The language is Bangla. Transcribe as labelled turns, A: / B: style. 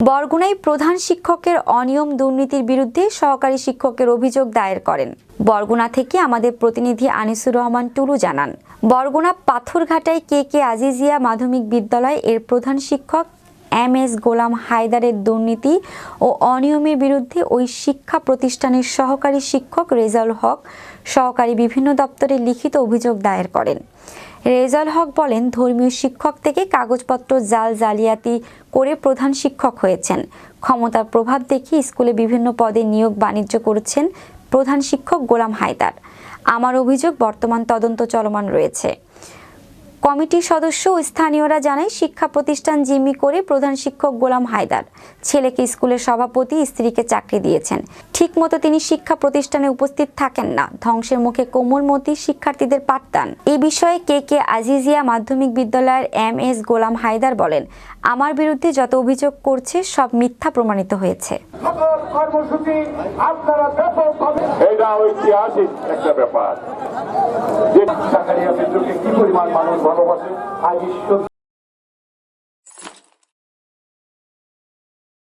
A: বরগুনায় প্রধান শিক্ষকের অনিয়ম দুর্নীতির বিরুদ্ধে সহকারী শিক্ষকের অভিযোগ দায়ের করেন। বরগুনা থেকে আমাদের প্রতিনিধি আনিসুর রহমান টুলু জানান। বরগুনা পাথরঘাটায় কে কে আজিজিয়া মাধ্যমিক বিদ্যালয় এর প্রধান শিক্ষক এম এস গোলাম হায়দারের দুর্নীতি ও অনিয়মের বিরুদ্ধে ওই শিক্ষা প্রতিষ্ঠানের সহকারী শিক্ষক রেজাউল হক সহকারী বিভিন্ন দপ্তরে লিখিত অভিযোগ দায়ের করেন। রেজাউল হক বলেন, ধর্মীয় শিক্ষক থেকে কাগজপত্র জাল জালিয়াতি করে প্রধান শিক্ষক হয়েছেন। ক্ষমতার প্রভাব দেখিয়ে স্কুলে বিভিন্ন পদে নিয়োগ বাণিজ্য করেছেন প্রধান শিক্ষক গোলাম হায়দার। আমার অভিযোগ, বর্তমান তদন্ত চলমান রয়েছে। কমিটির সদস্য ও স্থানীয়রা জানায় শিক্ষা প্রতিষ্ঠান জিম্মি করে প্রধান শিক্ষক গোলাম হায়দার। ছেলেকে স্কুলের সভাপতি স্ত্রীকে চাকরি দিয়েছেন। ঠিকমতো তিনি শিক্ষা প্রতিষ্ঠানে উপস্থিত থাকেন না। ধ্বংসের মুখে কোমলমতি শিক্ষার্থীদের পাঠদান। এ বিষয়ে কে কে আজিজিয়া মাধ্যমিক বিদ্যালয়ের এম এস গোলাম হায়দার বলেন আমার বিরুদ্ধে যত অভিযোগ করছে সব মিথ্যা প্রমাণিত হয়েছে।
B: সকল কর্মসূচি আপনারা ব্যাপকভাবে এটা ঐতিহাসিক একটা ব্যাপার। পরিমাণ মানুষ ভালোবাসে আজ ঈশ্বর